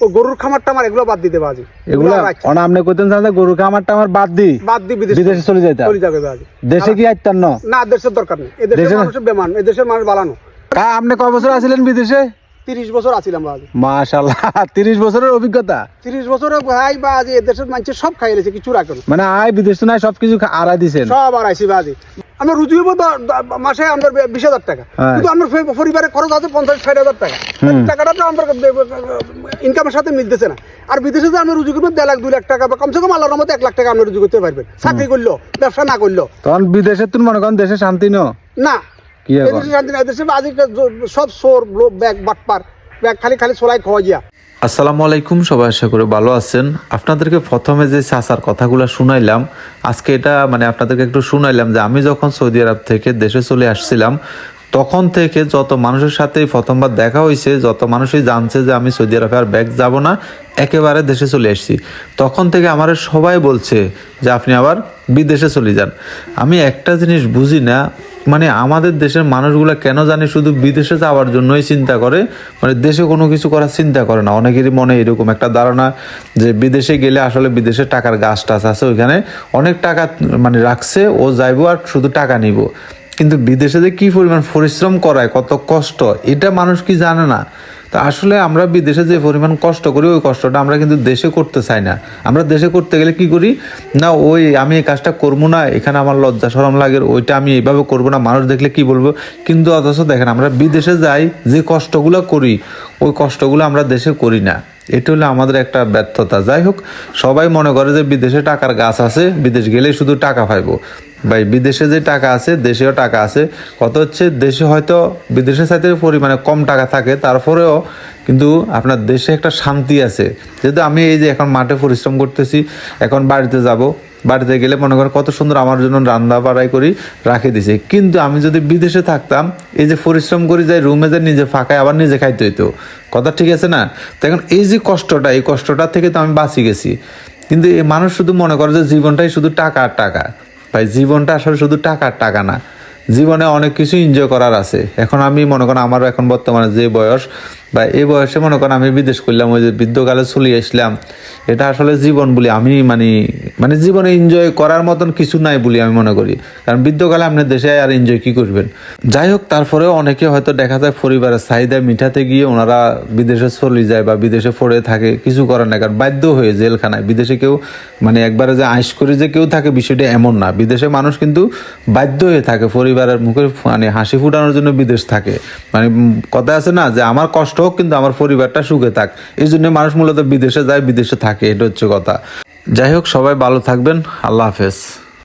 ও গরুর খামার টামার এগুলো বাদ দিতে বাজি। এগুলা। অন আপনি কইতেন যে গরু খামারটা আমার বাদ দি। বাদ দিয়ে বিদেশ বিদেশে চলে যাইতাম চলে যাবে বাজি। দেশে কি না? না দেশের দরকার নেই। এদেশের দেশে- মানুষের বেমান এদেশের মানুষ বালানো। কা আপনি কয় বছর আছিলেন বিদেশে? তিরিশ বছর আছিলাম বাজি। মাশাল্লাহ তিরিশ বছরের অভিজ্ঞতা। তিরিশ বছরে ভাই বাজি এদেশের মানুষের সব খাইলেছে কিছু রাখে না। মানে আয় বিদেশ নাই সবকিছু খা- আড়াই দিছেন। সব আইসি বাজি। আমরা রুজি হব মাসে আমরা বিশ হাজার টাকা। হ্যাঁ। কিন্তু আমার পরিবারে খরচ আছে পঞ্চাশ ষাট হাজার টাকা। টাকাটা তো আমার ইনকামের সাথে মিলতেছে না। আর বিদেশে যে আমি রুজি করব দেড় লাখ দুই লাখ টাকা বা কমসে কম আল্লাহর মধ্যে এক লাখ টাকা আপনি রুজি করতে পারবেন। চাকরি করল ব্যবসা না করল। তখন বিদেশে তুমি মনে করেন দেশে শান্তি ন। না এখন? শান্তি না এদেশে বাজি সব সোর ব্যাগ বাটপার ব্যাগ খালি খালি সোলাই খাওয়া গিয়া। আসসালামু আলাইকুম, সবাই আশা করে ভালো আছেন। আপনাদেরকে প্রথমে যে চাচার কথাগুলো শুনাইলাম, আজকে এটা মানে আপনাদেরকে একটু শুনাইলাম যে আমি যখন সৌদি আরব থেকে দেশে চলে আসছিলাম, তখন থেকে যত মানুষের সাথে প্রথমবার দেখা হয়েছে যত মানুষই জানছে যে আমি সৌদি আরবে আর ব্যাগ যাব না, একেবারে দেশে চলে এসেছি তখন থেকে আমার সবাই বলছে যে আপনি আবার বিদেশে চলে যান। আমি একটা জিনিস বুঝি না মানে আমাদের দেশের মানুষগুলো কেন জানে শুধু বিদেশে যাওয়ার জন্যই চিন্তা করে মানে দেশে কোনো কিছু করার চিন্তা করে না। অনেকেরই মনে এরকম একটা ধারণা যে বিদেশে গেলে আসলে বিদেশে টাকার গাছ টাছ আছে, ওইখানে অনেক টাকা মানে রাখছে, ও যাইবো আর শুধু টাকা নিব। কিন্তু বিদেশে যে কী পরিমাণ পরিশ্রম করায়, কত কষ্ট, এটা মানুষ কি জানে না। তা আসলে আমরা বিদেশে যে পরিমাণ কষ্ট করি, ওই কষ্টটা আমরা কিন্তু দেশে করতে চাই না। আমরা দেশে করতে গেলে কি করি? না, ওই আমি এই কাজটা করব না, এখানে আমার লজ্জা সরম লাগে, ওইটা আমি এইভাবে করব না, মানুষ দেখলে কি বলব? কিন্তু অথচ দেখেন, আমরা বিদেশে যাই, যে কষ্টগুলো করি, ওই কষ্টগুলো আমরা দেশে করি না। এটা হলো আমাদের একটা ব্যর্থতা। যাই হোক, সবাই মনে করে যে বিদেশে টাকার গাছ আছে, বিদেশ গেলেই শুধু টাকা পাইবো। ভাই, বিদেশে যে টাকা আছে, দেশেও টাকা আছে। কত হচ্ছে, দেশে হয়তো বিদেশের সাথে পরিমাণে কম টাকা থাকে, তারপরেও কিন্তু আপনার দেশে একটা শান্তি আছে। যেহেতু আমি এই যে এখন মাঠে পরিশ্রম করতেছি, এখন বাড়িতে যাব, বাড়িতে গেলে মনে করেন কত সুন্দর আমার জন্য রান্না বাড়াই করি, রাখে দিছে। কিন্তু আমি যদি বিদেশে থাকতাম, এই যে পরিশ্রম করি যাই রুমে যে নিজে ফাঁকায় আবার নিজে খাইতে হইতো। কথা ঠিক আছে না? তো এখন এই যে কষ্টটা, এই কষ্টটা থেকে তো আমি বাঁচি গেছি। কিন্তু এই মানুষ শুধু মনে করে যে জীবনটাই শুধু টাকা আর টাকা। ভাই, জীবনটা আসলে শুধু টাকার টাকা না। জীবনে অনেক কিছু এনজয় করার আছে। এখন আমি মনে করেন, আমারও এখন বর্তমানে যে বয়স বা এই বয়সে মনে করেন আমি বিদেশ করলাম, ওই যে বৃদ্ধকালে চলে আসলাম, এটা আসলে জীবন বলি আমি মানে মানে জীবনে এনজয় করার মতন কিছু নাই বলি আমি মনে করি। কারণ বৃদ্ধকালে আপনি দেশে আর এনজয় কি করবেন? যাই হোক, তারপরেও অনেকে হয়তো দেখা যায় পরিবারের চাহিদা মিঠাতে গিয়ে ওনারা বিদেশে চলে যায় বা বিদেশে পড়ে থাকে, কিছু করার না কারণ বাধ্য হয়ে জেলখানায়, বিদেশে কেউ মানে একবারে যে আইস করে যে কেউ থাকে, বিষয়টা এমন না। বিদেশে মানুষ কিন্তু বাধ্য হয়ে থাকে, পরিবারের মুখে মানে হাসি ফুটানোর জন্য বিদেশ থাকে। মানে কথা আছে না যে, আমার কষ্ট হোক কিন্তু আমার পরিবারটা সুখে থাক। এই জন্য মানুষ মূলত বিদেশে যায়, বিদেশে থাকে, এটা হচ্ছে কথা। যাই হোক, সবাই ভালো থাকবেন। আল্লাহ হাফেজ।